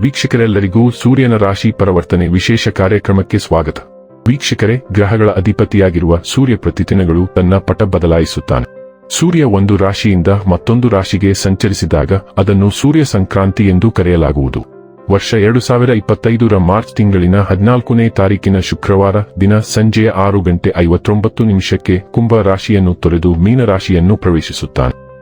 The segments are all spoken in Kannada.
ವೀಕ್ಷಕರೆಲ್ಲರಿಗೂ ಸೂರ್ಯನ ರಾಶಿ ಪರಿವರ್ತನೆ ವಿಶೇಷ ಕಾರ್ಯಕ್ರಮಕ್ಕೆ ಸ್ವಾಗತ. ವೀಕ್ಷಕರೇ, ಗ್ರಹಗಳ ಅಧಿಪತಿಯಾಗಿರುವ ಸೂರ್ಯ ಪ್ರತಿದಿನಗಳು ತನ್ನ ಪಟ ಬದಲಾಯಿಸುತ್ತಾನೆ. ಸೂರ್ಯ ಒಂದು ರಾಶಿಯಿಂದ ಮತ್ತೊಂದು ರಾಶಿಗೆ ಸಂಚರಿಸಿದಾಗ ಅದನ್ನು ಸೂರ್ಯ ಸಂಕ್ರಾಂತಿ ಎಂದು ಕರೆಯಲಾಗುವುದು. ವರ್ಷ ಎರಡು ಸಾವಿರ ಇಪ್ಪತ್ತೈದರ ಮಾರ್ಚ್ ತಿಂಗಳಿನ ಹದಿನಾಲ್ಕನೇ ತಾರೀಕಿನ ಶುಕ್ರವಾರ ದಿನ ಸಂಜೆಯ ಆರು ಗಂಟೆ ಐವತ್ತೊಂಬತ್ತು ನಿಮಿಷಕ್ಕೆ ಕುಂಭ ರಾಶಿಯನ್ನು ತೊರೆದು ಮೀನ ರಾಶಿಯನ್ನು ಪ್ರವೇಶಿಸುತ್ತಾನೆ.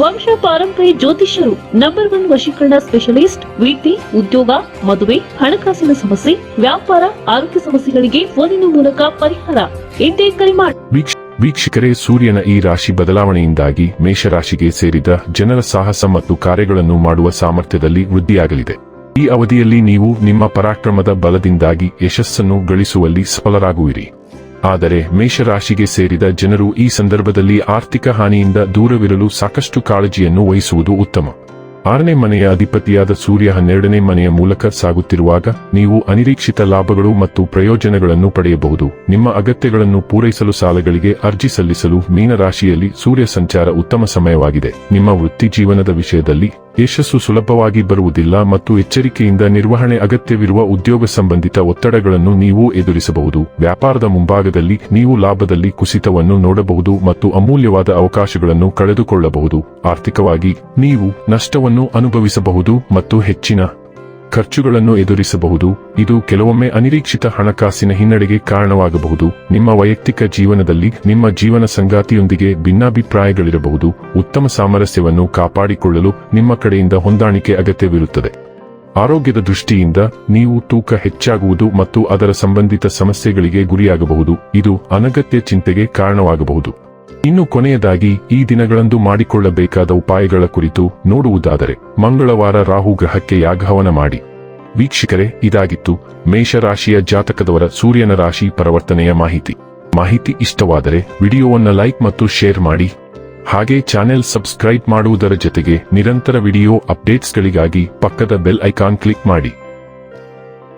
ವಂಶ ಪಾರಂಪರ್ಯ ಜ್ಯೋತಿಷ್ಯರು ನಂಬರ್ ಒನ್ ವಶೀಕರಣ ಸ್ಪೆಷಲಿಸ್ಟ್ ವಿಟಿ ಉದ್ಯೋಗ, ಮದುವೆ, ಹಣಕಾಸಿನ ಸಮಸ್ಯೆ, ವ್ಯಾಪಾರ, ಆರೋಗ್ಯ ಸಮಸ್ಯೆಗಳಿಗೆ ಫೋನಿನ ಮೂಲಕ ಪರಿಹಾರ. ಎಂದೇ ಕರೆ ಮಾಡಿ ವೀಕ್ಷಕರೇ, ಸೂರ್ಯನ ಈ ರಾಶಿ ಬದಲಾವಣೆಯಿಂದಾಗಿ ಮೇಷರಾಶಿಗೆ ಸೇರಿದ ಜನರ ಸಾಹಸ ಮತ್ತು ಕಾರ್ಯಗಳನ್ನು ಮಾಡುವ ಸಾಮರ್ಥ್ಯದಲ್ಲಿ ವೃದ್ಧಿಯಾಗಲಿದೆ. ಈ ಅವಧಿಯಲ್ಲಿ ನೀವು ನಿಮ್ಮ ಪರಾಕ್ರಮದ ಬಲದಿಂದಾಗಿ ಯಶಸ್ಸನ್ನು ಗಳಿಸುವಲ್ಲಿ ಸಫಲರಾಗುವಿರಿ. ಆದರೆ ಮೇಷರಾಶಿಗೆ ಸೇರಿದ ಜನರು ಈ ಸಂದರ್ಭದಲ್ಲಿ ಆರ್ಥಿಕ ಹಾನಿಯಿಂದ ದೂರವಿರಲು ಸಾಕಷ್ಟು ಕಾಳಜಿಯನ್ನು ವಹಿಸುವುದು ಉತ್ತಮ. ಆರನೇ ಮನೆಯ ಅಧಿಪತಿಯಾದ ಸೂರ್ಯ ಹನ್ನೆರಡನೇ ಮನೆಯ ಮೂಲಕ ಸಾಗುತ್ತಿರುವಾಗ ನೀವು ಅನಿರೀಕ್ಷಿತ ಲಾಭಗಳು ಮತ್ತು ಪ್ರಯೋಜನಗಳನ್ನು ಪಡೆಯಬಹುದು. ನಿಮ್ಮ ಅಗತ್ಯಗಳನ್ನು ಪೂರೈಸಲು ಸಾಲಗಳಿಗೆ ಅರ್ಜಿ ಸಲ್ಲಿಸಲು ಮೀನರಾಶಿಯಲ್ಲಿ ಸೂರ್ಯ ಸಂಚಾರ ಉತ್ತಮ ಸಮಯವಾಗಿದೆ. ನಿಮ್ಮ ವೃತ್ತಿ ಜೀವನದ ವಿಷಯದಲ್ಲಿ ಯಶಸ್ಸು ಸುಲಭವಾಗಿ ಬರುವುದಿಲ್ಲ ಮತ್ತು ಎಚ್ಚರಿಕೆಯಿಂದ ನಿರ್ವಹಣೆ ಅಗತ್ಯವಿರುವ ಉದ್ಯೋಗ ಸಂಬಂಧಿತ ಒತ್ತಡಗಳನ್ನು ನೀವು ಎದುರಿಸಬಹುದು. ವ್ಯಾಪಾರದ ಮುಂಭಾಗದಲ್ಲಿ ನೀವು ಲಾಭದಲ್ಲಿ ಕುಸಿತವನ್ನು ನೋಡಬಹುದು ಮತ್ತು ಅಮೂಲ್ಯವಾದ ಅವಕಾಶಗಳನ್ನು ಕಳೆದುಕೊಳ್ಳಬಹುದು. ಆರ್ಥಿಕವಾಗಿ ನೀವು ನಷ್ಟವನ್ನು ಅನುಭವಿಸಬಹುದು ಮತ್ತು ಹೆಚ್ಚಿನ ಖರ್ಚುಗಳನ್ನು ಎದುರಿಸಬಹುದು. ಇದು ಕೆಲವೊಮ್ಮೆ ಅನಿರೀಕ್ಷಿತ ಹಣಕಾಸಿನ ಹಿನ್ನಡೆಗೆ ಕಾರಣವಾಗಬಹುದು. ನಿಮ್ಮ ವೈಯಕ್ತಿಕ ಜೀವನದಲ್ಲಿ ನಿಮ್ಮ ಜೀವನ ಸಂಗಾತಿಯೊಂದಿಗೆ ಭಿನ್ನಾಭಿಪ್ರಾಯಗಳಿರಬಹುದು. ಉತ್ತಮ ಸಾಮರಸ್ಯವನ್ನು ಕಾಪಾಡಿಕೊಳ್ಳಲು ನಿಮ್ಮ ಕಡೆಯಿಂದ ಹೊಂದಾಣಿಕೆ ಅಗತ್ಯವಿರುತ್ತದೆ. ಆರೋಗ್ಯದ ದೃಷ್ಟಿಯಿಂದ ನೀವು ತೂಕ ಹೆಚ್ಚಾಗುವುದು ಮತ್ತು ಅದರ ಸಂಬಂಧಿತ ಸಮಸ್ಯೆಗಳಿಗೆ ಗುರಿಯಾಗಬಹುದು. ಇದು ಅನಗತ್ಯ ಚಿಂತೆಗೆ ಕಾರಣವಾಗಬಹುದು. ಇನ್ನು ಕೊನೆಯದಾಗಿ, ಈ ದಿನಗಳಂದು ಮಾಡಿಕೊಳ್ಳಬೇಕಾದ ಉಪಾಯಗಳ ಕುರಿತು ನೋಡುವುದಾದರೆ, ಮಂಗಳವಾರ ರಾಹು ಗ್ರಹಕ್ಕೆ ಯಾಗಹವನ ಮಾಡಿ. ವೀಕ್ಷಕರೇ, ಇದಾಗಿತ್ತು ಮೇಷರಾಶಿಯ ಜಾತಕದವರ ಸೂರ್ಯನ ರಾಶಿ ಪರಿವರ್ತನೆಯ ಮಾಹಿತಿ. ಮಾಹಿತಿ ಇಷ್ಟವಾದರೆ, ವಿಡಿಯೋವನ್ನು ಲೈಕ್ ಮತ್ತು ಶೇರ್ ಮಾಡಿ. ಹಾಗೆ ಚಾನೆಲ್ ಸಬ್ಸ್ಕ್ರೈಬ್ ಮಾಡುವುದರ ಜೊತೆಗೆ ನಿರಂತರ ವಿಡಿಯೋ ಅಪ್ಡೇಟ್ಸ್ಗಳಿಗಾಗಿ ಪಕ್ಕದ ಬೆಲ್ ಐಕಾನ್ ಕ್ಲಿಕ್ ಮಾಡಿ.